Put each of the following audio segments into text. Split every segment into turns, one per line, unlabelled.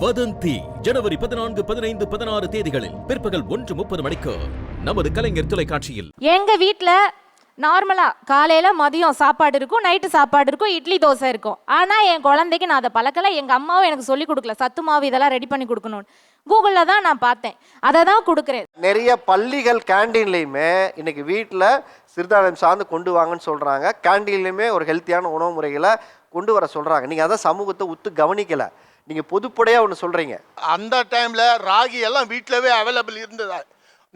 வதந்தி ஜனவரி பதினான்கு பதினைந்து பதினாறு தேதிகளில் பிற்பகல் ஒன்று முப்பது மணிக்கு நமது கலைஞர் தொலைக்காட்சியில்.
எங்க வீட்ல நார்மலா காலையில மதியம் சாப்பாடு இருக்கும் நைட்டு சாப்பாடு இருக்கும் இட்லி தோசை இருக்கும். ஆனா என் குழந்தைக்கு நான் அதை பழக்கல. எங்க அம்மாவும் எனக்கு சொல்லி கொடுக்கல. சத்து மாவு இதெல்லாம் ரெடி பண்ணி கொடுக்கணும்னு. கூகுள்ல தான் நான் பார்த்தேன். அதை தான் கொடுக்குறேன்.
நிறைய பள்ளிகள் கேண்டீன்லையுமே இன்னைக்கு வீட்டில் சிறுதானியம் சார்ந்து கொண்டு வாங்கன்னு சொல்கிறாங்க கேண்டீன்லையுமே ஒரு ஹெல்த்தியான உணவு முறைகளை கொண்டு வர சொல்கிறாங்க நீங்கள் அதான் சமூகத்தை உத்து கவனிக்கலை. நீங்கள் பொதுப்படையாக ஒன்று சொல்கிறீங்க
அந்த டைம்ல ராகி எல்லாம் வீட்டிலவே அவைலபிள் இருந்தது?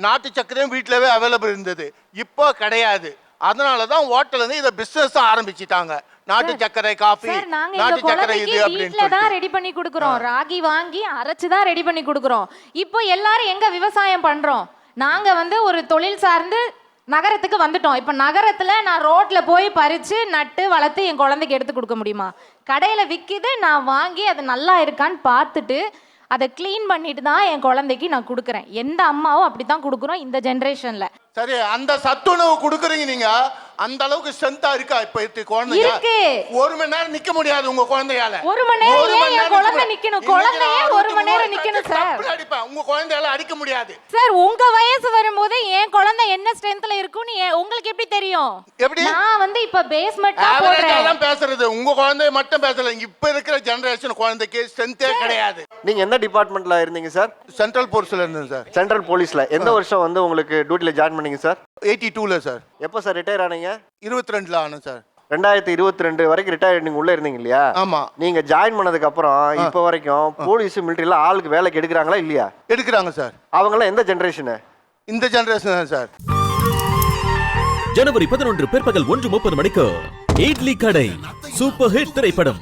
நாட்டு சர்க்கரையும் வீட்டிலவே அவைலபிள் இருந்தது. இப்போ கிடையாது. அதனால தான் ஹோட்டல் வந்து இதை பிசினஸ் ஆரம்பிச்சிட்டாங்க. நாட்டு சர்க்கரை காஃபி
சார் நாங்க எங்க
நாட்டு சர்க்கரை
குழந்தைக்கு
இது அப்படின்னு
வீட்ல தான். ரெடி பண்ணி கொடுக்குறோம். ராகி வாங்கி அரைச்சு தான் ரெடி பண்ணி கொடுக்குறோம். இப்போ எல்லாரும் எங்க விவசாயம் பண்றோம்? நாங்க வந்து ஒரு தொழில் சார்ந்து நகரத்துக்கு வந்துட்டோம். இப்போ நகரத்துல நான் ரோட்ல போய் பறிச்சு நட்டு வளர்த்து என் குழந்தைக்கு எடுத்து கொடுக்க முடியுமா? கடையில விக்குது நான் வாங்கி அது நல்லா இருக்கான்னு பார்த்துட்டு அதை க்ளீன் பண்ணிட்டு தான் என் குழந்தைக்கு நான் கொடுக்குறேன். எந்த அம்மாவும் அப்படி தான் கொடுக்குறோம் இந்த ஜென்ரேஷன்ல
சரி அந்த சத்துணவு கொடுக்குறீங்க நீங்க. அந்த அளவுக்கு ஸ்ட்ரென்த்தா இருக்கா இப்ப இருக்க குழந்தைங்க?
இருக்கு.
ஒரு மணி நேரம் நிக்க முடியாது உங்க குழந்தையால.
ஒரு மணி நேரம் ஏன் என் குழந்தை
நிக்க
நிக்கணும்?
முடியாது.
குழந்தை ஏன்
இன்னைக்கு
ஒரு மணி நேரம் நிக்கணும்
தட்டு
சார்?
அடிப்பேன். உங்க குழந்தையால அடிக்க முடியாது.
சார் உங்க வயசு வரும்போது என்ன ஸ்ட்ரென்த்ல இருக்கும்னு ஏ- உங்களுக்கு எப்படி தெரியும்?
எப்படி?
நான் வந்து இப்ப பேஸ்மெண்ட்
ஆவரேஜா
போடுறேன்
தான் பேசுறது. உங்க குழந்தைய மட்டும் பேசல. இப்ப இருக்கிற ஜெனரேஷன் குழந்தைக்கு ஸ்ட்ரென்த்தே கிடையாது.
நீங்கள் எந்த டிபார்ட்மெண்ட்டில் இருந்தீங்க சார்
சென்ட்ரல் போர்ஸ்ல இருந்தேன் சார்
சென்ட்ரல் போலீஸில் எந்த வருஷம் வந்து உங்களுக்கு டியூட்டியில் ஜாயின் பண்ணீங்க சார்
எயிட்டி டூல சார்
எப்போ சார் ரிட்டையர் ஆனீங்க?
இருபத்தி ரெண்டுல ஆனேன் சார்
ரெண்டாயிரத்தி இருபத்தி ரெண்டு வரைக்கும் ரிட்டையர் நீங்கள் உள்ளே இருந்தீங்க இல்லையா?
ஆமா.
நீங்கள் ஜாயின் பண்ணதுக்கு அப்புறம் இப்போ வரைக்கும் போலீஸ் மிலிட்டரியில் ஆளுக்கு வேலைக்கு எடுக்கிறாங்களா இல்லையா?
எடுக்கிறாங்க சார்
அவங்களாம் எந்த ஜென்ரேஷனு
இந்த ஜெனரேஷன் தான் சார்.
ஜனவரி பதினொன்று பிற்பகல் ஒன்று முப்பது மணிக்கு இட்லி கடை. சூப்பர் ஹிட் திரைப்படம்.